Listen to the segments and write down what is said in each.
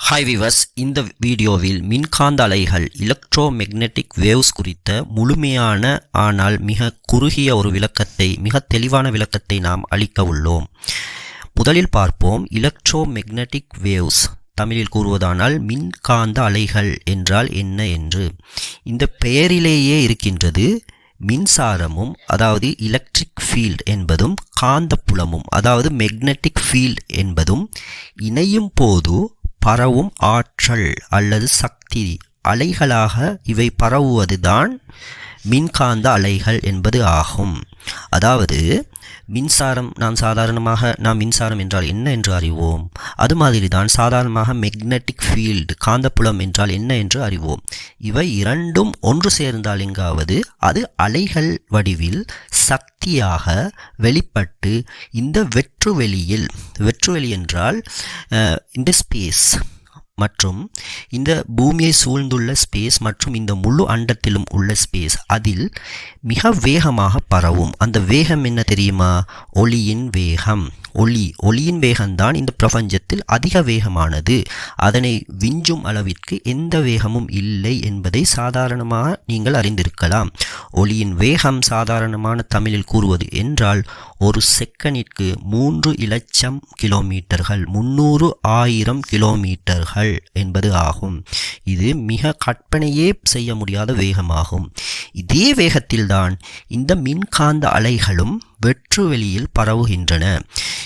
Hi viewers இந்த வீடியோவில் மின்காந்த அலைகள் எலக்ட்ரோ மெக்னெட்டிக் வேவ்ஸ் குறித்த முழுமையான ஆனால் மிக குறுகிய ஒரு விளக்கத்தை மிக தெளிவான விளக்கத்தை நாம் அளிக்க உள்ளோம். முதலில் பார்ப்போம் எலக்ட்ரோ மெக்னெட்டிக் வேவ்ஸ் தமிழில் கூறுவதானால் மின்காந்த அலைகள் என்றால் என்ன என்று. இந்த பெயரிலேயே இருக்கின்றது மின்சாரமும் அதாவது எலக்ட்ரிக் ஃபீல்ட் என்பதும் காந்தப்புலமும் அதாவது மெக்னெட்டிக் ஃபீல்ட் என்பதும் இணையும் போது பரவும் ஆற்றல் அல்லது சக்தி அலைகளாக இவை பரவுவதுதான் மின்காந்த அலைகள் என்பது ஆகும். அதாவது மின்சாரம் நாம் சாதாரணமாக நாம் மின்சாரம் என்றால் என்ன என்று அறிவோம்? அது மாதிரி தான் சாதாரணமாக மெக்னெட்டிக் ஃபீல்டு காந்தப்புலம் என்றால் என்ன என்று அறிவோம். இவை இரண்டும் ஒன்று சேர்ந்தால் எங்காவது? அது அலைகள் வடிவில் சக்தியாக வெளிப்பட்டு இந்த வெற்றுவெளியில் வெற்றுவெளி என்றால் இந்த ஸ்பேஸ் மற்றும் இந்த பூமியை சூழ்ந்துள்ள ஸ்பேஸ் மற்றும் இந்த முழு அண்டத்திலும் உள்ள ஸ்பேஸ் அதில் மிக வேகமாக பரவும். அந்த வேகம் என்ன தெரியுமா? ஒளியின் வேகம். ஒளி ஒளியின் வேகம்தான் இந்த பிரபஞ்சத்தில் அதிக வேகமானது. அதனை விஞ்சும் அளவிற்கு எந்த வேகமும் இல்லை என்பதை சாதாரணமாக நீங்கள் அறிந்திருக்கலாம். ஒளியின் வேகம் சாதாரணமான தமிழில் கூறுவது என்றால் ஒரு செகண்டிற்கு மூன்று இலட்சம் கிலோமீட்டர்கள் முன்னூறு ஆயிரம் கிலோமீட்டர்கள் என்பது ஆகும். இது மிக கற்பனையே செய்ய முடியாத வேகமாகும். இதே வேகத்தில்தான் இந்த மின்காந்த அலைகளும் வெற்று வெளியில் பரவுகின்றன.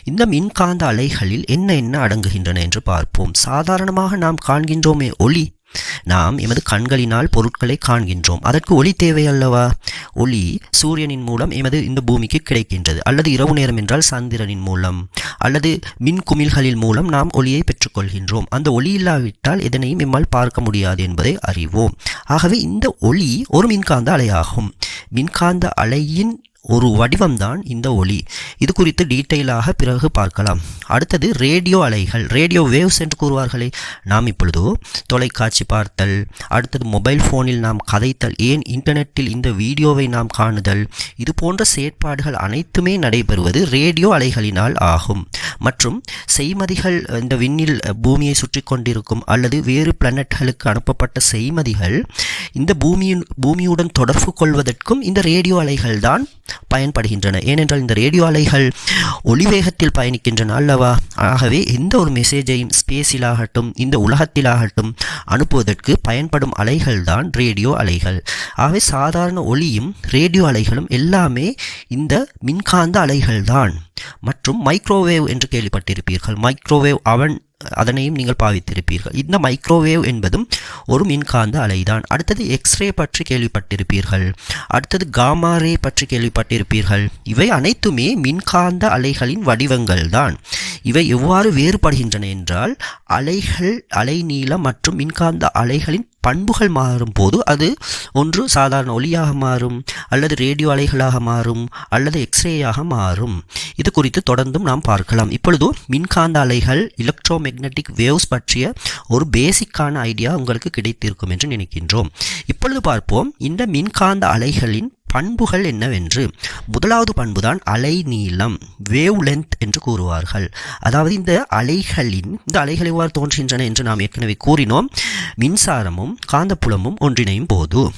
இந்த மின்காந்த அலைகளில் என்ன என்ன அடங்குகின்றன என்று பார்ப்போம். சாதாரணமாக நாம் காண்கின்றோமே ஒளி. நாம் எமது கண்களினால் பொருட்களை காண்கின்றோம். அதற்கு ஒளி தேவை அல்லவா? ஒளி சூரியனின் மூலம் எமது இந்த பூமிக்கு கிடைக்கின்றது. அல்லது இரவு நேரம் என்றால் சந்திரனின் மூலம். அல்லது மின் குமிழ்களின் மூலம் நாம் ஒளியை பெற்றுக்கொள்கின்றோம். அந்த ஒளி இல்லாவிட்டால் எதனையும் எம்மால் பார்க்க முடியாது என்பதை அறிவோம். ஆகவே இந்த ஒளி ஒரு மின்காந்த அலையாகும். மின்காந்த அலையின் ஒரு வடிவம்தான் இந்த ஒளி. இது குறித்து டீட்டெயிலாக பிறகு பார்க்கலாம். அடுத்தது ரேடியோ அலைகள். ரேடியோ வேவ்ஸ் என்று கூறுவார்களே. நாம் இப்பொழுதோ தொலைக்காட்சி பார்த்தல் அடுத்தது மொபைல் ஃபோனில் நாம் கதைத்தல் ஏன் இன்டர்நெட்டில் இந்த வீடியோவை நாம் காணுதல் இது போன்ற செயற்பாடுகள் அனைத்துமே நடைபெறுவது ரேடியோ அலைகளினால் ஆகும். மற்றும் செய்மதிகள் இந்த விண்ணில் பூமியை சுற்றி கொண்டிருக்கும் அல்லது வேறு பிளானட்களுக்கு அனுப்பப்பட்ட செய்மதிகள் இந்த பூமியின் பூமியுடன் தொடர்பு கொள்வதற்கும் இந்த ரேடியோ அலைகள் தான் பயன்படுகின்றன. ஏனென்றால் இந்த ரேடியோ அலைகள் ஒளிவேகத்தில் பயணிக்கின்றன அல்லவா ஆகவே எந்த ஒரு மெசேஜையும் ஸ்பேஸிலாகட்டும் இந்த உலகத்திலாகட்டும் அனுப்புவதற்கு பயன்படும் அலைகள் தான் ரேடியோ அலைகள். ஆகவே சாதாரண ஒளியும் ரேடியோ அலைகளும் எல்லாமே இந்த மின்காந்த அலைகள் தான் மற்றும் மைக்ரோவேவ் என்று கேள்விப்பட்டிருப்பீர்கள். மைக்ரோவேவ் அவன் அதனையும் நீங்கள் பாவித்திருப்பீர்கள். இந்த மைக்ரோவேவ் என்பதும் ஒரு மின்காந்த அலைதான். அடுத்தது எக்ஸ்ரே பற்றி கேள்விப்பட்டிருப்பீர்கள். அடுத்தது காமாரே பற்றி கேள்விப்பட்டிருப்பீர்கள். இவை அனைத்துமே மின்காந்த அலைகளின் வடிவங்கள் தான். இவை எவ்வாறு வேறுபடுகின்றன என்றால் அலைகள் அலைநீளம் மற்றும் மின்காந்த அலைகளின் பண்புகள் மாறும் போது அது ஒன்று சாதாரண ஒளியாக மாறும் அல்லது ரேடியோ அலைகளாக மாறும் அல்லது எக்ஸ்ரேயாக மாறும். இது குறித்து தொடர்ந்தும் நாம் பார்க்கலாம். இப்பொழுது மின்காந்த அலைகள் எலக்ட்ரோ மேக்னட்டிக் வேவ்ஸ் பற்றிய ஒரு பேசிக்கான ஐடியா உங்களுக்கு கிடைத்திருக்கும் என்று நினைக்கின்றோம். இப்பொழுது பார்ப்போம். இந்த மின்காந்த அலைகளின் பண்புகள் என்னவென்று? முதலாவது பண்புதான் அலை நீளம் வேவ் லென்த் என்று கூறுவார்கள். அதாவது இந்த அலைகளின் இந்த அலைகள் எவ்வாறு தோன்றுகின்றன என்று நாம் ஏற்கனவே கூறினோம். மின்சாரமும் காந்தப்புலமும் ஒன்றிணையும் போது.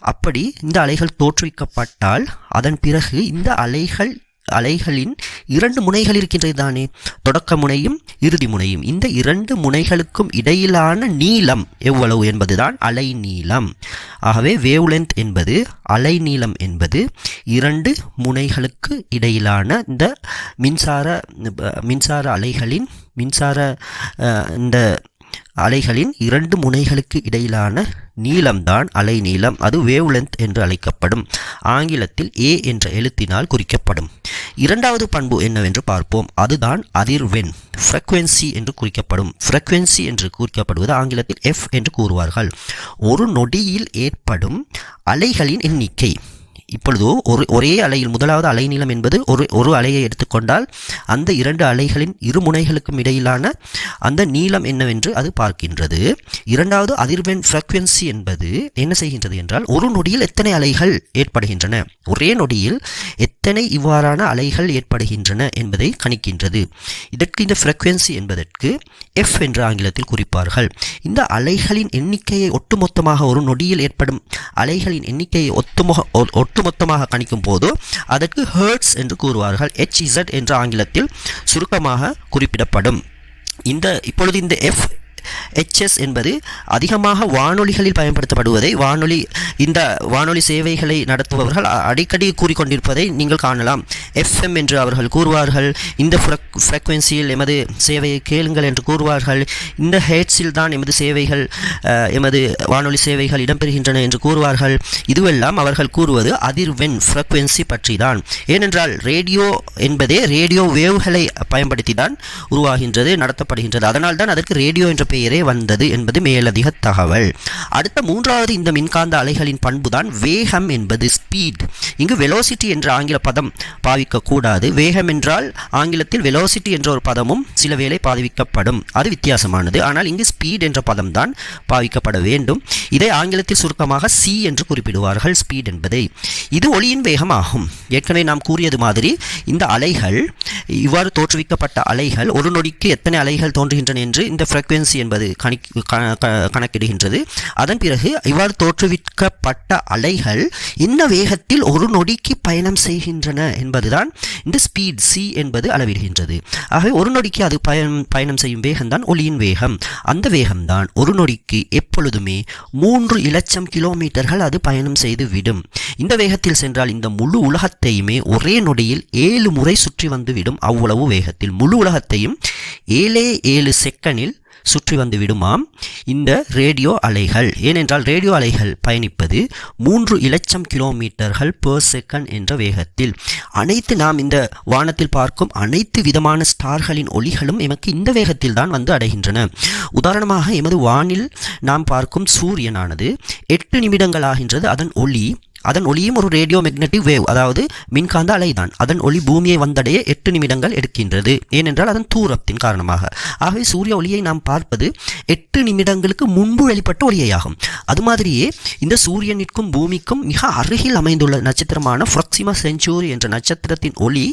அப்படி இந்த அலைகள் தோற்றுவிக்கப்பட்டால் அதன் பிறகு இந்த அலைகள் அலைகளின் இரண்டு முனைகள் இருக்கின்றது தானே? தொடக்க முனையும் இறுதி முனையும். இந்த இரண்டு முனைகளுக்கும் இடையிலான நீளம் எவ்வளவு என்பதுதான் அலை நீளம் ஆகவே வேவ்லென்த் என்பது அலை நீளம் என்பது இரண்டு முனைகளுக்கு இடையிலான இந்த மின்சார மின்சார அலைகளின் மின்சார இந்த அலைகளின் இரண்டு முனைகளுக்கு இடையிலான நீளம்தான் அலை நீளம் அது வேவ்லென்த் என்று அழைக்கப்படும். ஆங்கிலத்தில் ஏ என்ற எழுத்தினால் குறிக்கப்படும். இரண்டாவது பண்பு என்னவென்று பார்ப்போம். அதுதான் அதிர்வெண் ஃப்ரெக்வென்சி என்று குறிக்கப்படும். ஃப்ரெக்வென்சி என்று குறிக்கப்படுவது ஆங்கிலத்தில் எஃப் என்று கூறுவார்கள். ஒரு நொடியில் ஏற்படும் அலைகளின் எண்ணிக்கை. இப்பொழுது ஒரு ஒரே அலையில் முதலாவது அலைநீளம் என்பது ஒரு ஒரு அலையை எடுத்துக்கொண்டால் அந்த இரண்டு அலைகளின் இரு முனைகளுக்கும் இடையிலான அந்த நீளம் என்னவென்று அது பார்க்கின்றது. இரண்டாவது அதிர்வெண் ஃப்ரீக்வன்சி என்பது என்ன செய்கின்றது என்றால் ஒரு நொடியில் எத்தனை அலைகள் ஏற்படுகின்றன? ஒரே நொடியில் எத்தனை இவ்வாறான அலைகள் ஏற்படுகின்றன என்பதை கணிக்கின்றது. இதற்கு இந்த ஃப்ரீக்வன்சி என்பதற்கு எஃப் என்ற ஆங்கிலத்தில் குறிப்பார்கள். இந்த அலைகளின் எண்ணிக்கையை ஒட்டுமொத்தமாக ஒரு நொடியில் ஏற்படும் அலைகளின் எண்ணிக்கையை ஒத்துமொக ஒ- ஒட்டுமொத்தமாக கணிக்கும் போது அதற்கு ஹெர்ட்ஸ் என்று கூறுவார்கள். HZ என்ற ஆங்கிலத்தில் சுருக்கமாக குறிப்பிடப்படும். இந்த இப்பொழுது இந்த எஃப் ஹெச்எஸ் என்பது அதிகமாக வானொலிகளில் பயன்படுத்தப்படுவதை வானொலி இந்த வானொலி சேவைகளை நடத்துபவர்கள் அடிக்கடி கூறிக்கொண்டிருப்பதை நீங்கள் காணலாம். எஃப்எம் என்று அவர்கள் கூறுவார்கள். இந்த ஃப்ரெக்குவென்சியில் எமது சேவையை கேளுங்கள் என்று கூறுவார்கள். இந்த ஹேட்ஸில் தான் எமது சேவைகள் எமது வானொலி சேவைகள் இடம்பெறுகின்றன என்று கூறுவார்கள். இதுவெல்லாம் அவர்கள் கூறுவது அதிர்வெண் ஃப்ரெக்வன்சி பற்றி தான் ஏனென்றால் ரேடியோ என்பதே ரேடியோ வேவ்களை பயன்படுத்தி தான் உருவாகின்றது நடத்தப்படுகின்றது. அதனால் தான் அதற்கு ரேடியோ என்ற பெயரே வந்தது என்பது மேலதிக தகவல். அடுத்த மூன்றாவது இந்த மின்காந்த அலைகளின் பண்புதான் வேகம் என்பது ஸ்பீட் இங்கு வெலோசிட்டி என்ற ஆங்கில பதம் பாவிக்க கூடாது வேகம் என்றால் ஆங்கிலத்தில் வெலோசிட்டி என்ற ஒரு பதமும் சில வேளை பாவிக்கப்படும். அது வித்தியாசமானது. ஆனால் இங்கு ஸ்பீட் என்ற பதம்தான் பாவிக்கப்பட வேண்டும். இதை ஆங்கிலத்தில் சுருக்கமாக சி என்று குறிப்பிடுவார்கள். ஸ்பீட் என்பதை. இது ஒளியின் வேகம் ஆகும் ஏற்கனவே நாம் கூறியது மாதிரி இந்த அலைகள் இவ்வாறு தோற்றுவிக்கப்பட்ட அலைகள் ஒரு நொடிக்கு எத்தனை அலைகள் தோன்றுகின்றன என்று இந்த ஃப்ரீக்வன்சி என்பது கணி க- கணக்கிடுகின்றது. அதன் பிறகு இவ்வாறு தோற்றுவிக்கப்பட்ட அலைகள் இந்த வேகத்தில் ஒரு நொடிக்கு பயணம் செய்கின்றன என்பதுதான் இந்த ஸ்பீட் சி என்பது அளவிடுகின்றது. ஆகவே ஒரு நொடிக்கு அது பயணம் பயணம் செய்யும் வேகம்தான் ஒளியின் வேகம். அந்த வேகம்தான் ஒரு நொடிக்கு எப்பொழுதுமே மூன்று இலட்சம் கிலோமீட்டர்கள் அது பயணம் செய்து விடும் இந்த வேகத்தில் சென்றால் இந்த முழு உலகத்தையுமே ஒரே நொடியில் ஏழு முறை சுற்றி வந்துவிடும். அவ்வளவு வேகத்தில் முழு உலகத்தையும் ஏழே ஏழு செகண்டில் சுற்றி வந்து விடுமாம். இந்த ரேடியோ அலைகள் ஏனென்றால் ரேடியோ அலைகள் பயணிப்பது மூன்று இலட்சம் கிலோமீட்டர்கள் பெர் செகண்ட் என்ற வேகத்தில். அனைத்து நாம் இந்த வானத்தில் பார்க்கும் அனைத்து விதமான ஸ்டார்களின் ஒளிகளும் எமக்கு இந்த வேகத்தில் தான் வந்து அடைகின்றன. உதாரணமாக எமது வானில் நாம் பார்க்கும் சூரியனானது எட்டு நிமிடங்கள் ஆகின்றது. அதன் ஒளி அதன் ஒளியும் ஒரு ரேடியோ மெக்னட்டிவ் வேவ் அதாவது மின்காந்த அலைதான். அதன் ஒளி பூமியை வந்தடைய எட்டு நிமிடங்கள் எடுக்கின்றது. ஏனென்றால் அதன் தூரத்தின் காரணமாக. ஆகவே சூரிய ஒளியை நாம் பார்ப்பது எட்டு நிமிடங்களுக்கு முன்பு வெளிப்பட்ட ஒளியாகும் அது மாதிரியே இந்த சூரியனிற்கும் பூமிக்கும் மிக அருகில் அமைந்துள்ள நட்சத்திரமான ஃப்ரொக்சிமா செஞ்சுரி என்ற நட்சத்திரத்தின் ஒளி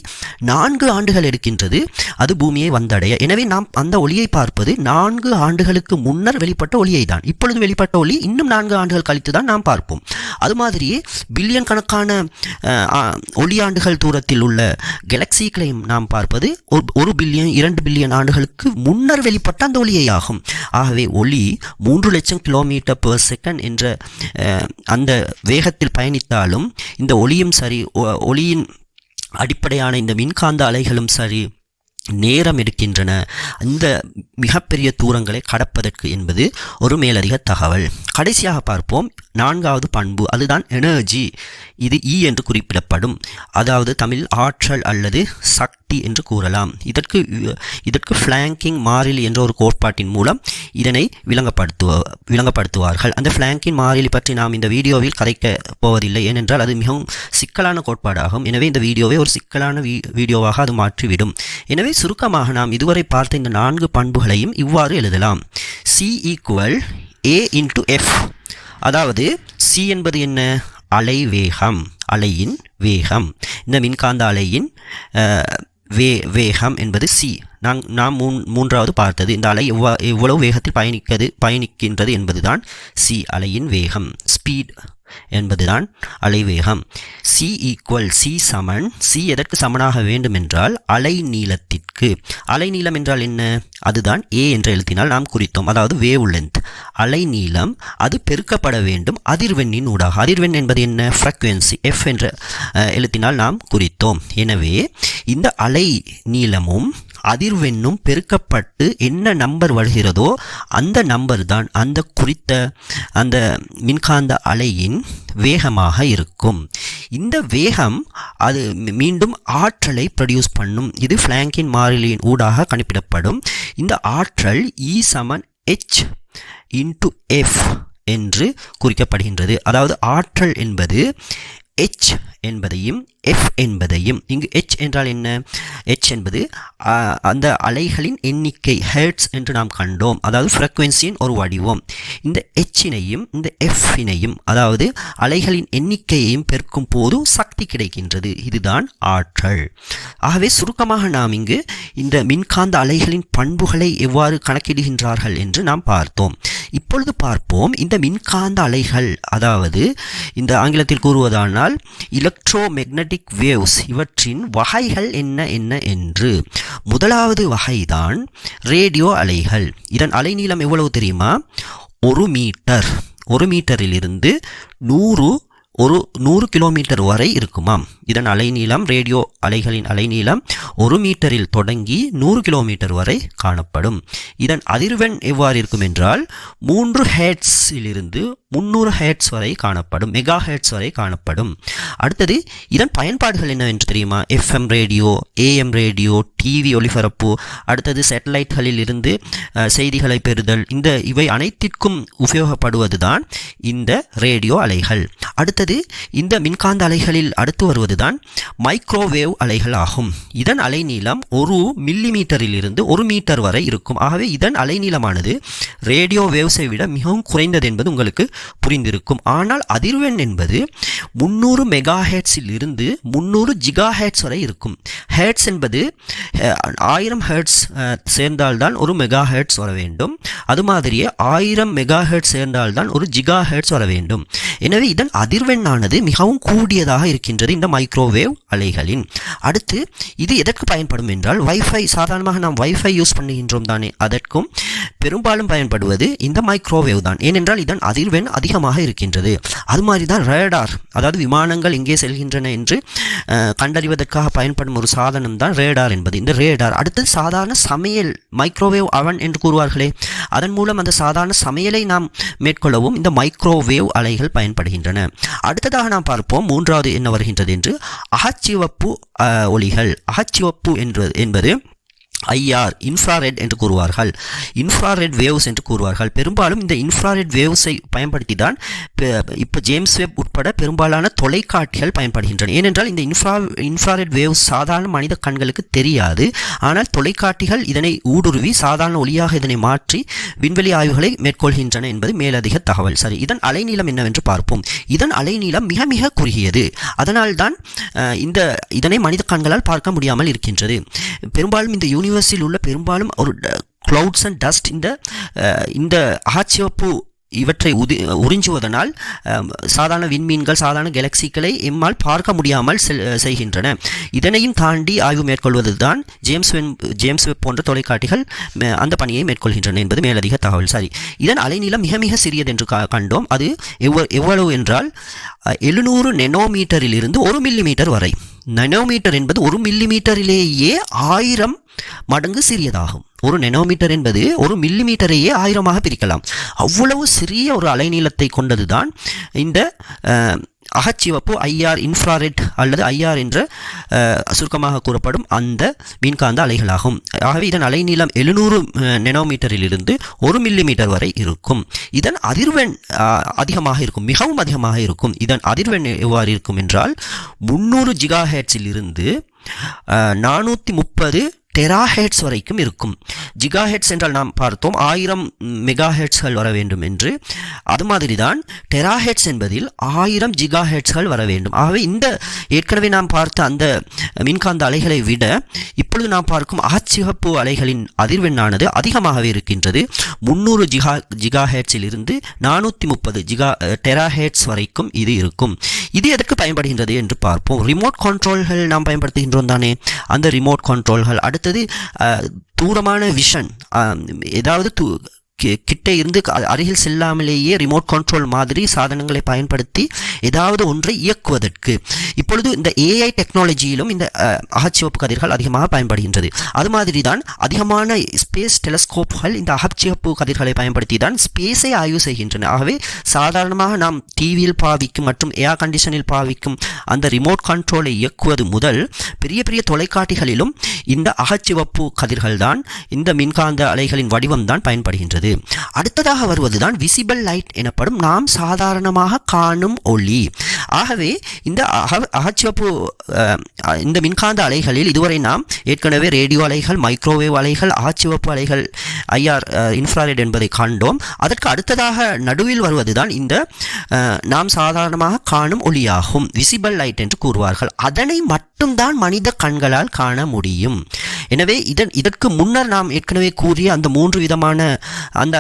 நான்கு ஆண்டுகள் எடுக்கின்றது. அது பூமியை வந்தடைய. எனவே நாம் அந்த ஒளியை பார்ப்பது நான்கு ஆண்டுகளுக்கு முன்னர் வெளிப்பட்ட ஒளியை தான் இப்பொழுது வெளிப்பட்ட ஒளி இன்னும் நான்கு ஆண்டுகள் கழித்து தான் நாம் பார்ப்போம். அது மாதிரியே பில்லியன் கணக்கான ஒளியாண்டுகள் தூரத்தில் உள்ள கெலக்சிகளையும் நாம் பார்ப்பது ஒரு- ஒரு பில்லியன் இரண்டு பில்லியன் ஆண்டுகளுக்கு முன்னர் வெளிப்பட்ட அந்த ஒளியை ஆகும் ஆகவே ஒளி மூன்று லட்சம் கிலோமீட்டர் பர் செகண்ட் என்ற அந்த வேகத்தில் பயணித்தாலும் இந்த ஒளியும் சரி ஒ- ஒளியின் அடிப்படையான இந்த மின்காந்த அலைகளும் சரி நேரம் எடுக்கின்றன. இந்த மிகப்பெரிய தூரங்களை கடப்பதற்கு என்பது ஒரு மேலதிக தகவல். கடைசியாக பார்ப்போம். நான்காவது பண்பு அதுதான் எனர்ஜி இது இ என்று குறிப்பிடப்படும். அதாவது தமிழ் ஆற்றல் அல்லது சக்தி. என்று கூறலாம். இதற்கு இதற்கு ஃப்ளாங்கிங் மாறிலி என்ற ஒரு கோட்பாட்டின் மூலம் இதனை விளங்கப்படுத்துவ விளங்கப்படுத்துவார்கள். அந்த ஃப்ளாங்கிங் மாறிலி பற்றி நாம் இந்த வீடியோவில் கதைக்க போவதில்லை. ஏனென்றால் அது மிகவும் சிக்கலான கோட்பாடாகும். எனவே இந்த வீடியோவை ஒரு சிக்கலான வீ வீடியோவாக அது மாற்றிவிடும். எனவே சுருக்கமாக நாம் இதுவரை பார்த்த இந்த நான்கு பண்புகளையும் இவ்வாறு எழுதலாம். C equal A into F அதாவது சி என்பது என்ன? அலை வேகம் அலையின் வேகம். இந்த மின்காந்த அலையின் வே வேகம் என்பது சி நாங் நாம் மூன் மூன்றாவது பார்த்தது. இந்த அலை எவ்வா எவ்வளவு வேகத்தில் பயணிக்கிறது பயணிக்கின்றது என்பதுதான் சி அலையின் வேகம். ஸ்பீட் என்பதுதான் அலைவேகம். சி ஈக்குவல் சி சமன். சி எதற்கு சமனாக வேண்டும் என்றால் அலை நீளத்திற்கு. அலை நீளம் என்றால் என்ன? அதுதான் ஏ என்று எழுத்தினால் நாம் குறித்தோம். அதாவது வேவ் லென்த் அலை நீளம் அது பெருக்கப்பட வேண்டும். அதிர்வெண்ணின் ஊடாக. அதிர்வெண் என்பது என்ன? ஃப்ரக்குவென்சி எஃப் என்ற எழுத்தினால் நாம் குறித்தோம். எனவே இந்த அலை நீளமும் அதிர்வெண்ணும் பெருக்கப்பட்டு என்ன நம்பர் வருகிறதோ அந்த நம்பர் தான் அந்த குறித்த அந்த மின்காந்த அலையின் வேகமாக இருக்கும். இந்த வேகம் அது மீண்டும் ஆற்றலை ப்ரொடியூஸ் பண்ணும். இது ஃப்ளாங்கின் மாறிலியின் ஊடாக கணிப்பிடப்படும். இந்த ஆற்றல் இ சமன் ஹெச் இன்டு எஃப் என்று குறிக்கப்படுகின்றது. அதாவது ஆற்றல் என்பது எச் என்பதையும் எஃப் என்பதையும். இங்கு எச் என்றால் என்ன? எச் என்பது அந்த அலைகளின் எண்ணிக்கை ஹெர்ட்ஸ் என்று நாம் கண்டோம். அதாவது ஃப்ரீக்வன்சியின் ஒரு வடிவம். இந்த எச்சினையும் இந்த எஃப்பினையும் அதாவது அலைகளின் எண்ணிக்கையையும் பெருக்கும் போது சக்தி கிடைக்கின்றது. இதுதான் ஆற்றல். ஆகவே சுருக்கமாக நாம் இங்கு இந்த மின்காந்த அலைகளின் பண்புகளை எவ்வாறு கணக்கிடுகின்றார்கள் என்று நாம் பார்த்தோம். இப்பொழுது பார்ப்போம் இந்த மின்காந்த அலைகள் அதாவது இந்த ஆங்கிலத்தில் கூறுவதானால் எலக்ட்ரோ மெக்னட்டிக் வேவ்ஸ் இவற்றின் வகைகள் என்ன என்ன என்று. முதலாவது வகைதான் ரேடியோ அலைகள். இதன் அலைநீளம் எவ்வளவு தெரியுமா? ஒரு மீட்டர். ஒரு மீட்டரிலிருந்து நூறு ஒரு நூறு கிலோமீட்டர் வரை இருக்குமாம். இதன் அலைநீளம் ரேடியோ அலைகளின் அலைநீளம் ஒரு மீட்டரில் தொடங்கி நூறு கிலோமீட்டர் வரை காணப்படும். இதன் அதிர்வெண் எவ்வாறு இருக்கும் என்றால் மூன்று ஹேட்ஸிலிருந்து முந்நூறு ஹேட்ஸ் வரை காணப்படும் மெகா ஹேட்ஸ் வரை காணப்படும். அடுத்தது இதன் பயன்பாடுகள் என்னவென்று தெரியுமா? FM radio AM radio TV ஒளிபரப்பு அடுத்தது சேட்டலைட்களில் இருந்து செய்திகளை பெறுதல். இந்த இவை அனைத்திற்கும் உபயோகப்படுவதுதான் இந்த ரேடியோ அலைகள். அடுத்தது இந்த மின்காந்த அலைகளில் அடுத்து வருவதுதான் மைக்ரோவேவ் அலைகள் ஆகும். இதன் அலைநீளம் ஒரு மில்லி மீட்டரில் இருந்து ஒரு மீட்டர் வரை இருக்கும். ஆகவே இதன் அலைநீளமானது ரேடியோ வேவ்ஸை விட மிகவும் குறைந்தது என்பது உங்களுக்கு புரிந்திருக்கும். ஆனால் அதிர்வெண் என்பது முந்நூறு மெகா ஹேட்ஸில் இருந்து முந்நூறு ஜிகா ஹேட்ஸ் வரை இருக்கும். ஹேட்ஸ் என்பது ஆயிரம் ஹேட்ஸ் சேர்ந்தால்தான் ஒரு மெகா ஹேட்ஸ் வர வேண்டும். அது மாதிரியே ஆயிரம் மெகா ஹேட்ஸ் சேர்ந்தால்தான் ஒரு ஜிகா ஹேட்ஸ் வர வேண்டும். எனவே இதன் அதிர்வெண்ணானது மிகவும் கூடியதாக இருக்கின்றது இந்த மைக்ரோவேவ் அலைகளின். அடுத்து இது எதற்கு பயன்படும் என்றால் வைஃபை சாதாரணமாக நாம் வைஃபை யூஸ் பண்ணுகின்றோம் தானே அதற்கும் பெரும்பாலும் பயன்படுவது இந்த மைக்ரோவேவ் தான். ஏனென்றால் இதன் அதிர்வெண் அதிகமாக இருக்கின்றது. அது மாதிரி தான் ரேடார் அதாவது விமானங்கள் எங்கே செல்கின்றன என்று கண்டறிவதற்காக பயன்படும் ஒரு சாதனம் தான் ரேடார் என்பது. இந்த ரேடார் அடுத்தது சாதாரண சமையல் மைக்ரோவேவ் அவன் என்று கூறுவார்களே. அதன் மூலம் அந்த சாதாரண சமையலை நாம் மேற்கொள்ளவும் இந்த மைக்ரோவேவ் அலைகள் பயன்படுகின்றன. அடுத்ததாக நாம் பார்ப்போம் மூன்றாவது என்ன வருகின்றது என்று அகச்சிவப்பு ஒளிகள் அகச்சிவப்பு என்று என்பது ஐஆர் இன்ஃப்ராரெட் என்று கூறுவார்கள். இன்ஃப்ராரெட் வேவ்ஸ் என்று கூறுவார்கள். பெரும்பாலும் இந்த இன்ஃப்ராரெட் வேவ்ஸை பயன்படுத்தி தான் இப்போ ஜேம்ஸ் வெப் உட்பட பெரும்பாலான தொலைக்காட்சிகள் பயன்படுகின்றன. ஏனென்றால் இந்த இன்ஃப்ரா இன்ஃப்ராரெட் வேவ்ஸ் சாதாரண மனித கண்களுக்கு தெரியாது. ஆனால் தொலைக்காட்சிகள் இதனை ஊடுருவி சாதாரண ஒளியாக இதனை மாற்றி விண்வெளி ஆய்வுகளை மேற்கொள்கின்றன என்பது மேலதிக தகவல். சரி இதன் அலைநீளம் என்னவென்று பார்ப்போம். இதன் அலைநீளம் மிக மிக குறுகியது. அதனால்தான் இந்த இதனை மனித கண்களால் பார்க்க முடியாமல் இருக்கின்றது. பெரும்பாலும் இந்த யூனிவர்ஸில் உள்ள பெரும்பாலும் ஒரு க்ளவுட்ஸ் அண்ட் டஸ்ட் இந்த இந்த அகச்சிவப்பு இவற்றை உதி உறிஞ்சுவதனால் சாதாரண விண்மீன்கள் சாதாரண கேலக்சிகளை எம்மால் பார்க்க முடியாமல் செய்கின்றன. இதனையும் தாண்டி ஆய்வு மேற்கொள்வது தான் ஜேம்ஸ் வென் ஜேம்ஸ் வெப் போன்ற தொலைக்காட்டிகள் அந்த பணியை மேற்கொள்கின்றன என்பது மேலதிக தகவல். சரி. இதன் அலைநீளம் மிக மிக சிறியது என்று கண்டோம். அது எவ்வ எவ்வளவு என்றால் எழுநூறு நெனோமீட்டரில் இருந்து ஒரு மில்லிமீட்டர் வரை. நெனோமீட்டர் என்பது ஒரு மில்லிமீட்டரிலேயே ஆயிரம் மடங்கு சிறியதாகும். ஒரு நெனோமீட்டர் என்பது ஒரு மில்லிமீட்டரையே ஆயிரமாக பிரிக்கலாம். அவ்வளவு சிறிய ஒரு அலைநீளத்தை கொண்டதுதான் இந்த அகச்சிவப்பு ஐஆர் இன்ஃப்ராரெட் அல்லது ஐஆர் என்ற சுருக்கமாக கூறப்படும் அந்த மின்காந்த அலைகளாகும். ஆகவே இதன் அலைநீளம் எழுநூறு நெனோமீட்டரிலிருந்து ஒரு மில்லிமீட்டர் வரை இருக்கும். இதன் அதிர்வெண் அதிகமாக இருக்கும் மிகவும் அதிகமாக இருக்கும். இதன் அதிர்வெண் எவ்வாறு இருக்கும் என்றால் முந்நூறு ஜிகா இருந்து நானூற்றி முப்பது டெராஹெட்ஸ் வரைக்கும் இருக்கும். ஜிகாஹெட்ஸ் என்றால் நாம் பார்த்தோம் ஆயிரம் மெகாஹெட்ஸ்கள் வர வேண்டும் என்று. அது மாதிரி தான் டெராஹெட்ஸ் என்பதில் ஆயிரம் ஜிகாஹெட்ஸ்கள் வர வேண்டும். ஆகவே இந்த ஏற்கனவே நாம் பார்த்த அந்த மின்காந்த அலைகளை விட இப்பொழுது நாம் பார்க்கும் ஆச்சிகப்பு அலைகளின் அதிர்வெண்ணானது அதிகமாகவே இருக்கின்றது. முந்நூறு ஜிகா ஜிகாஹெட்ஸில் இருந்து நானூற்றி முப்பது ஜிகா டெராஹெட்ஸ் வரைக்கும் இது இருக்கும். இது எதற்கு பயன்படுகின்றது என்று பார்ப்போம். ரிமோட் கண்ட்ரோல்கள் நாம் பயன்படுத்துகின்றோம் தானே. அந்த ரிமோட் கண்ட்ரோல்கள் அடுத்தது தூரமான விஷன் ஏதாவது தூ கிட்ட இருந்து அருகில் செல்லாமலேயே ரிமோட் கண்ட்ரோல் மாதிரி சாதனங்களை பயன்படுத்தி ஏதாவது ஒன்றை இயக்குவதற்கு. இப்பொழுது இந்த ஏஐ டெக்னாலஜியிலும் இந்த அகச்சிவப்பு கதிர்கள் அதிகமாக பயன்படுகின்றது. அது மாதிரி தான் அதிகமான ஸ்பேஸ் டெலஸ்கோப்புகள் இந்த அகச்சிவப்பு கதிர்களை பயன்படுத்தி தான் ஸ்பேஸை ஆய்வு செய்கின்றன. ஆகவே சாதாரணமாக நாம் டிவியில் பாவிக்கும் மற்றும் ஏர் கண்டிஷனில் பாவிக்கும் அந்த ரிமோட் கண்ட்ரோலை இயக்குவது முதல் பெரிய பெரிய தொலைக்காட்டிகளிலும் இந்த அகச்சிவப்பு கதிர்கள் தான் இந்த மின்காந்த அலைகளின் வடிவம் தான் பயன்படுகின்றது. வருகிறது அடுத்ததாக வருவதுதான் விசிபிள் லைட் எனப்படும் நாம் சாதாரணமாக காணும் ஒளி. ஆகவே இந்த அக- அகச்சிவப்பு இந்த மின்காந்த அலைகளில் இதுவரை நாம் ஏற்கனவே ரேடியோ அலைகள் மைக்ரோவேவ் அலைகள் அகச்சிவப்பு அலைகள் ஐஆர் இன்ஃப்ராரெட் என்பதை காண்டோம். அதற்கு அடுத்ததாக நடுவில் வருவதுதான் இந்த நாம் சாதாரணமாக காணும் ஒளியாகும். விசிபிள் லைட் என்று கூறுவார்கள். அதனை மட்டும்தான் மனித கண்களால் காண முடியும். எனவே இதன் இதற்கு முன்னர் நாம் ஏற்கனவே கூறிய அந்த மூன்று விதமான அந்த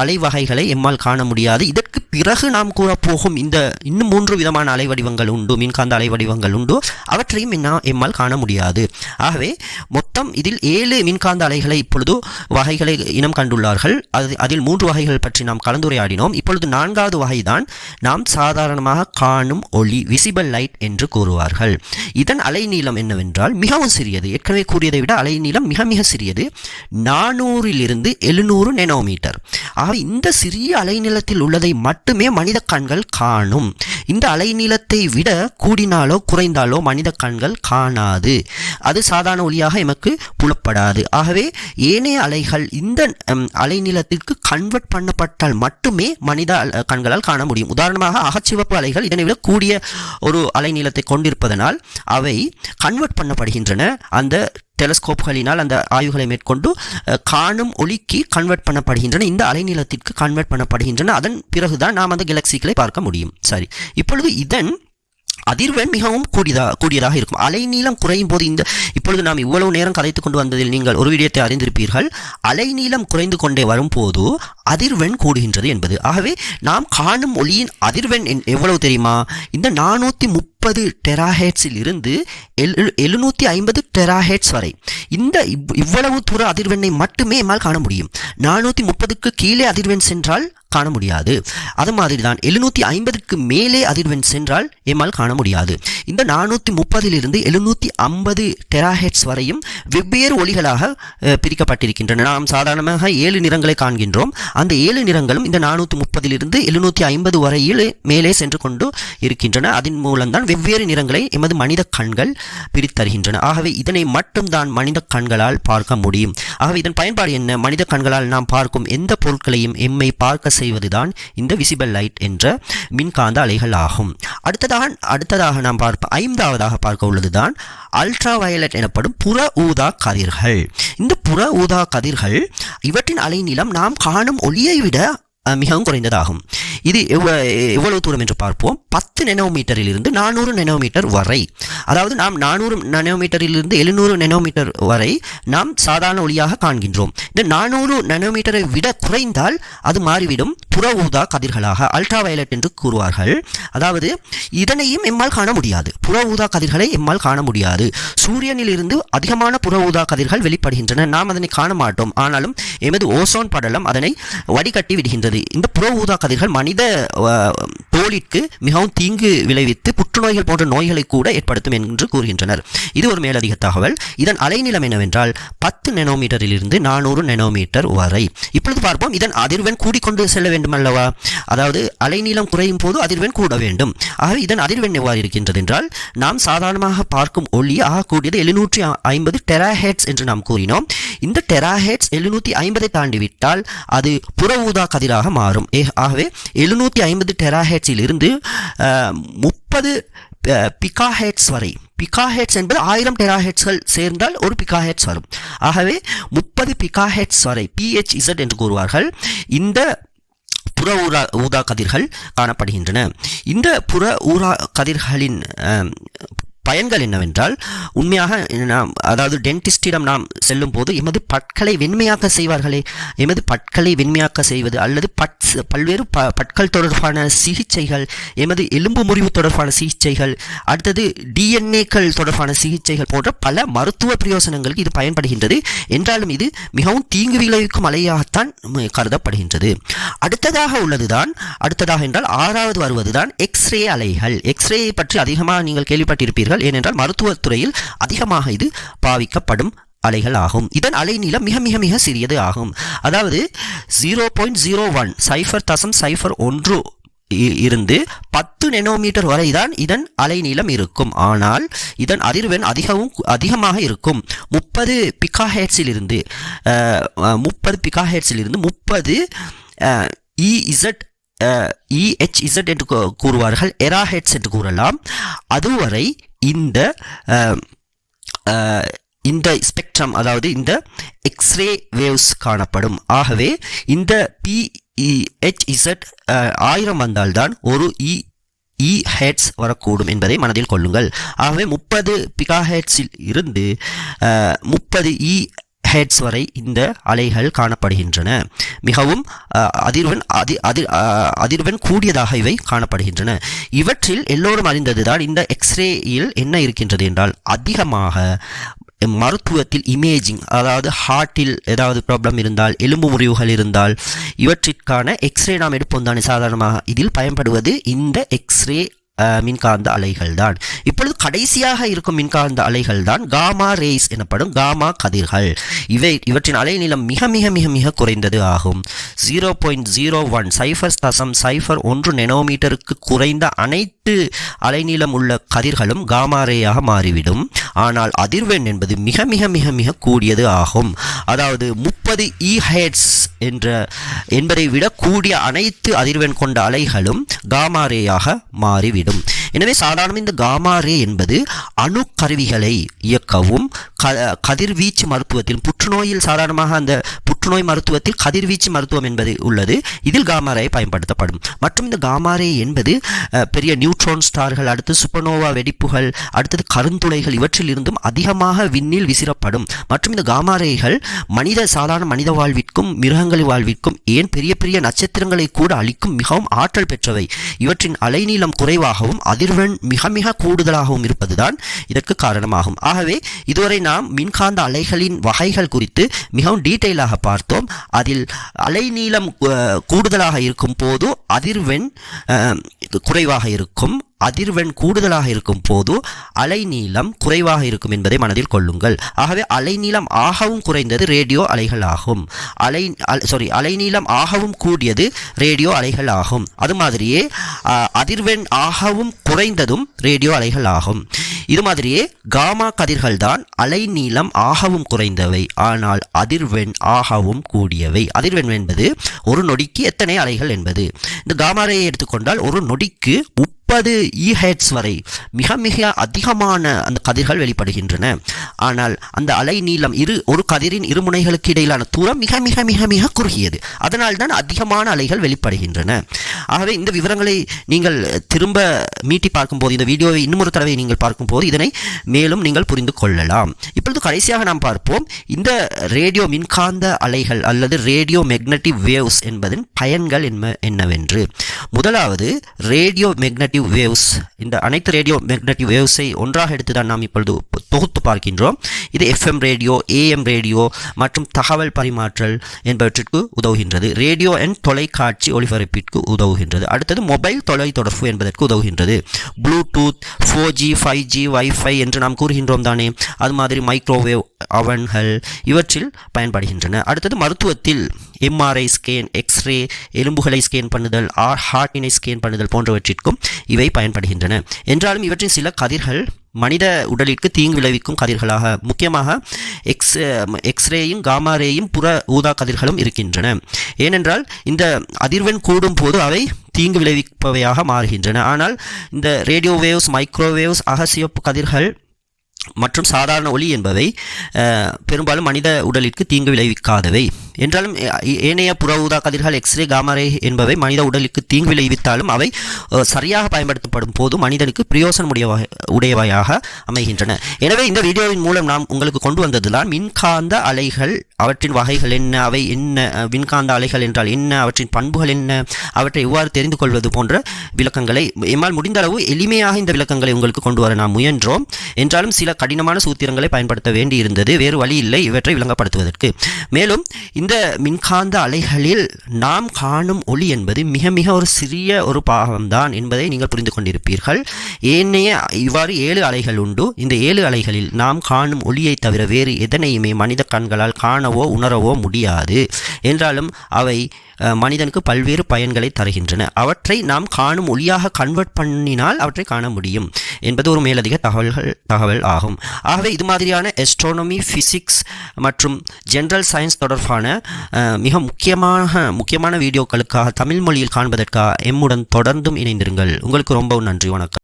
அலைவகைகளை அலை வகைகளை எம்மால் காண முடியாது. இதற்கு பிறகு நாம் கூறப்போகும் இந்த இன்னும் மூன்று விதமான அலை வடிவங்கள் உண்டு மின்காந்த அலை வடிவங்கள் உண்டு. அவற்றையும் என்ன எம்மால் காண முடியாது. ஆகவே மொத்தம் இதில் ஏழு மின்காந்த அலைகளை இப்பொழுது வகைகளை இனம் கண்டுள்ளார்கள். அது அதில் மூன்று வகைகள் பற்றி நாம் கலந்துரையாடினோம். இப்பொழுது நான்காவது வகைதான் நாம் சாதாரணமாக காணும் ஒளி விசிபிள் லைட் என்று கூறுவார்கள். இதன் அலைநீளம் என்னவென்றால் மிகவும் சிறியது. ஏற்கனவே கூறியதை விட அலைநீளம் மிக மிக சிறியது. நானூறிலிருந்து எழுநூறு மீட்டர் ஆக இந்த சிறிய அலைநிலத்தில் உள்ளதை மட்டுமே மனித கண்கள் காணும். இந்த அலைநீளத்தை விட கூடினாலோ குறைந்தாலோ மனித கண்கள் காணாது. அது சாதாரண ஒளியாக எமக்கு புலப்படாது. ஆகவே ஏனைய அலைகள் இந்த அலைநிலத்திற்கு அலைநீளத்திற்கு கன்வெர்ட் பண்ணப்பட்டால் மட்டுமே மனித அல- கண்களால் காண முடியும். உதாரணமாக அகச்சிவப்பு அலைகள் இதனை விட கூடிய ஒரு அலைநீளத்தை கொண்டிருப்பதனால் அவை கன்வெர்ட் பண்ணப்படுகின்றன. அந்த டெலஸ்கோப்புகளினால் அந்த ஆய்வுகளை மேற்கொண்டு காணும் ஒளிக்கு கன்வெர்ட் பண்ணப்படுகின்றன இந்த அலைநீளத்திற்கு கன்வெர்ட் பண்ணப்படுகின்றன. அதன் பிறகுதான் நாம் அந்த கெலக்சிகளை பார்க்க முடியும். சரி. இப்பொழுது இதன் அதிர்வெண் மிகவும் கூடியதா கூடியதாக இருக்கும். அலைநீளம் குறையும் போது இந்த இப்பொழுது நாம் இவ்வளவு நேரம் கதைத்து கொண்டு வந்ததில் நீங்கள் ஒரு விடயத்தை அறிந்திருப்பீர்கள். அலைநீளம் குறைந்து கொண்டே வரும்போது அதிர்வெண் கூடுகின்றது என்பது. ஆகவே நாம் காணும் ஒளியின் அதிர்வெண் என்- எவ்வளவு தெரியுமா? இந்த நானூற்றி முப்பது முப்பது டெராஹெட்ஸில் இருந்து எழுநூற்றி ஐம்பது டெராஹெட்ஸ் வரை. இந்த இவ்- இவ்வளவு தூர அதிர்வெண்ணை மட்டுமே எம்மால் காண முடியும். நானூற்றி முப்பதுக்கு கீழே அதிர்வெண் சென்றால் காண முடியாது. அது மாதிரி தான் எழுநூற்றி ஐம்பதுக்கு மேலே அதிர்வெண் சென்றால் எம்மால் காண முடியாது. இந்த நானூற்றி முப்பதிலிருந்து எழுநூற்றி ஐம்பது டெராஹெட்ஸ் வரையும் வெவ்வேறு ஒளிகளாக பிரிக்கப்பட்டிருக்கின்றன. நாம் சாதாரணமாக ஏழு நிறங்களை காண்கின்றோம். அந்த ஏழு நிறங்களும் இந்த நானூற்றி முப்பதிலிருந்து எழுநூற்றி ஐம்பது வரையில் மேலே சென்று கொண்டு இருக்கின்றன. அதன் மூலம்தான் வெவ்வேறு நிறங்களை எமது மனித கண்கள் பிரித்தருகின்றன. ஆகவே இதனை மட்டும்தான் மனித கண்களால் பார்க்க முடியும். ஆகவே இதன் பயன்பாடு என்ன? மனித கண்களால் நாம் பார்க்கும் எந்த பொருட்களையும் எம்மை பார்க்க செய்வதுதான் இந்த விசிபிள் லைட் என்ற மின்காந்த அலைகள் ஆகும். அடுத்ததாக அடுத்ததாக நாம் பார்ப்ப ஐந்தாவதாக பார்க்க உள்ளதுதான் அல்ட்ரா வயலட் எனப்படும் புற ஊதா கதிர்கள். இந்த புற ஊதா கதிர்கள் இவற்றின் அலைநீளம் நாம் காணும் ஒளியை விட மிகவும் குறைந்ததாகும். இது எவ்வ- எவ்வளவு தூரம் என்று பார்ப்போம். பத்து நெனோமீட்டரில் இருந்து நானூறு நெனோமீட்டர் வரை. அதாவது நாம் நானூறு நெனோமீட்டரில் இருந்து எழுநூறு நெனோமீட்டர் வரை நாம் சாதாரண ஒளியாக காண்கின்றோம். இந்த நானூறு நெனோமீட்டரை விட குறைந்தால் அது மாறிவிடும். புற ஊதா கதிர்களாக அல்ட்ரா வயலட் என்று கூறுவார்கள். அதாவது இதனையும் எம்மால் காண முடியாது. புற ஊதா கதிர்களை எம்மால் காண முடியாது. சூரியனில் இருந்து அதிகமான புற ஊதா கதிர்கள் வெளிப்படுகின்றன. நாம் அதனை காண மாட்டோம். ஆனாலும் எமது ஓசோன் படலம் அதனை வடிகட்டி விடுகின்றது. இந்த புற ஊதா கதிர்கள் மனித தோலிற்கு மிகவும் தீங்கு விளைவித்து புற்றுநோய்கள் போன்ற நோய்களை கூட ஏற்படுத்தும் என்று கூறுகின்றனர். இது ஒரு மேலதிக தகவல். இதன் அலைநிலம் என்னவென்றால் பத்து நெனோமீட்டரிலிருந்து நானூறு நெனோமீட்டர் வரை. இப்பொழுது பார்ப்போம் இதன் அதிர்வெண் கூடிக்கொண்டு செல்ல வேண்டும் அல்லவா? அதாவது அலைநீளம் குறையும் போது அதிர்வெண் கூட வேண்டும். ஆகவே இதன் அதிர்வெண் எவ்வாறு இருக்கின்றது என்றால் நாம் சாதாரணமாக பார்க்கும் ஒளி ஆகக்கூடியது எழுநூற்றி ஐம்பது டெராஹெட்ஸ் என்று நாம் கூறினோம். இந்த டெராஹெட்ஸ் எழுநூற்றி ஐம்பதை தாண்டிவிட்டால் அது புற ஊதா கதிராக மாறும். ஏ- ஆகவே எழுநூற்றி ஐம்பது டெராஹெட்ஸில் இருந்து முப்பது பிகாஹெட்ஸ் வரை. பிகாஹெட்ஸ் என்பது ஆயிரம் டெராஹெட்ஸ்கள் சேர்ந்தால் ஒரு பிகாஹெட்ஸ் வரும். ஆகவே முப்பது பிகாஹெட்ஸ் வரை பிஹெச் இசட் என்று கூறுவார்கள். இந்த புற ஊரா ஊதா கதிர்கள் காணப்படுகின்றன. இந்த புற ஊரா கதிர்களின் பயன்கள் என்னவென்றால் உண்மையாக நாம் அதாவது டென்டிஸ்டிடம் நாம் செல்லும் போது எமது பற்களை வெண்மையாக்க செய்வார்களே. எமது பற்களை வெண்மையாக்க செய்வது அல்லது பட் பல்வேறு ப பற்கள் தொடர்பான சிகிச்சைகள் எமது எலும்பு முறிவு தொடர்பான சிகிச்சைகள் அடுத்தது டிஎன்ஏக்கள் தொடர்பான சிகிச்சைகள் போன்ற பல மருத்துவ பிரயோசனங்களுக்கு இது பயன்படுகின்றது. என்றாலும் இது மிகவும் தீங்கு விளைவிக்கும் அலையாகத்தான் கருதப்படுகின்றது. அடுத்ததாக உள்ளதுதான் அடுத்ததாக என்றால் ஆறாவது வருவதுதான் எக்ஸ்ரே அலைகள். எக்ஸ்ரேயை பற்றி அதிகமாக நீங்கள் கேள்விப்பட்டிருப்பீர்கள். ஏனென்றால் மருத்துவத் துறையில் அதிகமாக இது பாவிக்கப்படும் அலைகள் ஆகும் இதன் அலைநீளம் மிக மிக மிக சிறியது ஆகும். அதாவது ஜீரோ பாயிண்ட் ஜீரோ ஒன் சைஃபர் தசம் சைஃபர் ஒன்று இ- இருந்து பத்து நெனோமீட்டர் வரை தான் இதன் அலைநீளம் இருக்கும். ஆனால் இதன் அதிர்வெண் அதிகவும் அதிகமாக இருக்கும். முப்பது பிகாஹேட்ஸிலிருந்து முப்பது பிகாஹெட்ஸில் இருந்து முப்பது இஇசட் இஹெச்இசட் என்று கூ- கூறுவார்கள். எராஹெட்ஸ் என்று கூறலாம். அதுவரை இந்த இந்த ஸ்பெக்ட்ரம் அதாவது இந்த எக்ஸ்ரே வேவ்ஸ் காணப்படும். ஆகவே இந்த பிஇஹெச்இசட் ஆயிரம் வந்தால்தான் ஒரு இ இ ஹெட்ஸ் வரக்கூடும் என்பதை மனதில் கொள்ளுங்கள். ஆகவே முப்பது பிகா ஹெட்ஸில் இருந்து முப்பது இ ஹெட்ஸ் வரை இந்த அலைகள் காணப்படுகின்றன. மிகவும் அதிர்வன் அதி அதிர் அதிர்வன் கூடியதாக இவை காணப்படுகின்றன. இவற்றில் எல்லோரும் அறிந்ததுதான் இந்த எக்ஸ்ரேயில் என்ன இருக்கின்றது என்றால் அதிகமாக மருத்துவத்தில் இமேஜிங் அதாவது ஹார்ட்டில் ஏதாவது ப்ராப்ளம் இருந்தால் எலும்பு முறிவுகள் இருந்தால் இவற்றிற்கான எக்ஸ்ரே நாம் எடுப்போம் தானே. சாதாரணமாக இதில் பயன்படுவது இந்த எக்ஸ்ரே மின்காந்த அலைகள் தான் இப்பொழுது கடைசியாக இருக்கும் மின்காந்த அலைகள் தான் காமா ரேஸ் எனப்படும் காமா கதிர்கள். இவை இவற்றின் அலைநீளம் மிக மிக மிக மிக குறைந்தது ஆகும். ஜீரோ பாயிண்ட் ஜீரோ ஒன் சைஃபர் தசம் சைஃபர் ஒன்று நெனோமீட்டருக்கு குறைந்த அனைத்து அலைநீளம் உள்ள கதிர்களும் காமாரேயாக மாறிவிடும். ஆனால் அதிர்வெண் என்பது மிக மிக மிக மிக கூடியது ஆகும். அதாவது முப்பது இஹெட்ஸ் என்ற என்பதை விட கூடிய அனைத்து அதிர்வெண் கொண்ட அலைகளும் காமாரேயாக மாறிவிடும். எனவே சாதாரண இந்த காமா ரே என்பது அணுக்கருவிகளை இயக்கவும் க கதிர்வீச்சு மருத்துவத்தில் புற்றுநோயில் சாதாரணமாக அந்த புற்றுநோய் மருத்துவத்தில் கதிர்வீச்சு மருத்துவம் என்பது உள்ளது. இதில் காமாரே பயன்படுத்தப்படும். மற்றும் இந்த காமாரே என்பது பெரிய நியூட்ரான் ஸ்டார்கள் அடுத்து சுப்பனோவா வெடிப்புகள் அடுத்தது கருந்துளைகள் இவற்றில் இருந்தும் அதிகமாக விண்ணில் விசிறப்படும். மற்றும் இந்த காமாரேகள் மனித சாதாரண மனித வாழ்விற்கும் மிருகங்கள் வாழ்விற்கும் ஏன் பெரிய பெரிய நட்சத்திரங்களை கூட அளிக்கும் மிகவும் ஆற்றல் பெற்றவை. இவற்றின் அலைநீளம் குறைவாகவும் அதிர்வெண் மிக மிக கூடுதலாகவும் இருப்பதுதான் இதற்கு காரணமாகும். ஆகவே இதுவரை நாம் மின்காந்த அலைகளின் வகைகள் குறித்து மிகவும் டீட்டெயிலாக பார்த்தோம். அதில் அலைநீளம் நீளம் கூடுதலாக இருக்கும் போது அதிர்வெண் குறைவாக இருக்கும். அதிர்வெண் கூடுதலாக இருக்கும் போது அலைநீளம் குறைவாக இருக்கும் என்பதை மனதில் கொள்ளுங்கள். ஆகவே அலைநீளம் ஆகவும் குறைந்தது ரேடியோ அலைகள் ஆகும் அலை சாரி அலைநீளம் ஆகவும் கூடியது ரேடியோ அலைகள் ஆகும் அது மாதிரியே அதிர்வெண் ஆகவும் குறைந்ததும் ரேடியோ அலைகள் ஆகும் இது மாதிரியே காமா கதிர்கள் தான் அலைநீளம் ஆகவும் குறைந்தவை ஆனால் அதிர்வெண் ஆகவும் கூடியவை. அதிர்வெண் என்பது ஒரு நொடிக்கு எத்தனை அலைகள் என்பது. இந்த காமா ரேயை எடுத்துக்கொண்டால் ஒரு நொடிக்கு முப்பது முப்பது இஹெட்ஸ் வரை மிக மிக அதிகமான அந்த கதிர்கள் வெளிப்படுகின்றன. ஆனால் அந்த அலை நீளம் இரு ஒரு கதிரின் இரு முனைகளுக்கு இடையிலான தூரம் மிக மிக மிக மிக குறுகியது. அதனால் தான் அதிகமான அலைகள் வெளிப்படுகின்றன. ஆகவே இந்த விவரங்களை நீங்கள் திரும்ப மீட்டி பார்க்கும்போது இந்த வீடியோவை இன்னொரு தடவை நீங்கள் பார்க்கும்போது இதனை மேலும் நீங்கள் புரிந்து கொள்ளலாம். இப்பொழுது கடைசியாக நாம் பார்ப்போம். இந்த ரேடியோ மின்காந்த அலைகள் அல்லது ரேடியோ மெக்னட்டிவ் வேவ்ஸ் என்பதன் பயன்கள் என்ன என்னவென்று. முதலாவது ரேடியோ மெக்னட்டிவ் வேவ்ஸ் இந்த அனைத்து ரேடியோ மேக்னட்டிவ் வேவ்ஸை ஒன்றாக எடுத்து தான் நாம் இப்பொழுது தொகுத்து பார்க்கின்றோம். இது எஃப்எம் ரேடியோ ஏஎம் ரேடியோ மற்றும் தகவல் பரிமாற்றல் என்பவற்றிற்கு உதவுகின்றது. ரேடியோ அண்ட் தொலைக்காட்சி ஒளிபரப்பிற்கு உதவுகின்றது. அடுத்தது மொபைல் தொலைத்தொடர்பு என்பதற்கு உதவுகின்றது. Bluetooth four G five G WiFi என்று நாம் கூறுகின்றோம் தானே. அது மாதிரி மைக்ரோவேவ் அவன்கள் இவற்றில் பயன்படுகின்றன. அடுத்தது மருத்துவத்தில் எம்ஆர்ஐ ஸ்கேன் எக்ஸ்ரே எலும்புகளை ஸ்கேன் பண்ணுதல் ஆர் ஹார்ட்டினை ஸ்கேன் பண்ணுதல் போன்றவற்றிற்கும் இவை பயன்படுகின்றன. என்றாலும் இவற்றின் சில கதிர்கள் மனித உடலிற்கு தீங்கு விளைவிக்கும் கதிர்களாக முக்கியமாக எக்ஸ் எக்ஸ்ரேயும் காமாரேயும் புற ஊதா கதிர்களும் இருக்கின்றன. ஏனென்றால் இந்த அதிர்வெண் கூடும் போது அவை தீங்கு விளைவிப்பவையாக மாறுகின்றன. ஆனால் இந்த ரேடியோவேவ்ஸ் மைக்ரோவேவ்ஸ் அகசிவப்பு கதிர்கள் மற்றும் சாதாரண ஒளி என்பவை பெரும்பாலும் மனித உடலிற்கு தீங்கு விளைவிக்காதவை. என்றாலும் ஏனைய புற ஊதா கதிர்கள் எக்ஸ்ரே காமரே என்பவை மனித உடலுக்கு தீங்கு விளைவித்தாலும் அவை சரியாக பயன்படுத்தப்படும் போது மனிதனுக்கு பிரயோசனம் உடையவை உடையவையாக அமைகின்றன. எனவே இந்த வீடியோவின் மூலம் நாம் உங்களுக்கு கொண்டு வந்ததுதான் மின்காந்த அலைகள் அவற்றின் வகைகள் என்ன அவை என்ன மின்காந்த அலைகள் என்றால் என்ன அவற்றின் பண்புகள் என்ன அவற்றை எவ்வாறு தெரிந்து கொள்வது போன்ற விளக்கங்களை எம்மால் முடிந்த அளவு எளிமையாக இந்த விளக்கங்களை உங்களுக்கு கொண்டு வர நாம் முயன்றோம். என்றாலும் சில கடினமான சூத்திரங்களை பயன்படுத்த வேண்டியிருந்தது. வேறு வழி இல்லை. இவற்றை விளங்கப்படுத்துவதற்கு. மேலும் இந்த மின்காந்த அலைகளில் நாம் காணும் ஒளி என்பது மிக மிக ஒரு சிறிய ஒரு பாகம்தான் என்பதை நீங்கள் புரிந்து கொண்டிருப்பீர்கள். ஏனைய இவ்வாறு ஏழு அலைகள் உண்டு. இந்த ஏழு அலைகளில் நாம் காணும் ஒளியை தவிர வேறு எதனையுமே மனித கண்களால் காணவோ உணரவோ முடியாது. என்றாலும் அவை மனிதனுக்கு பல்வேறு பயன்களை தருகின்றன. அவற்றை நாம் காணும் ஒளியாக கன்வெர்ட் பண்ணினால் அவற்றை காண முடியும். என்பது ஒரு மேலதிக தகவல்கள் தகவல் ஆகும். ஆகவே இது மாதிரியான எஸ்ட்ரானமி ஃபிசிக்ஸ் மற்றும் ஜென்ரல் சயின்ஸ் தொடர்பான மிக முக்கியமான முக்கியமான வீடியோக்களுக்காக தமிழ் மொழியில் காண்பதற்காக எம்முடன் தொடர்ந்தும் இணைந்திருங்கள். உங்களுக்கு ரொம்ப நன்றி. வணக்கம்.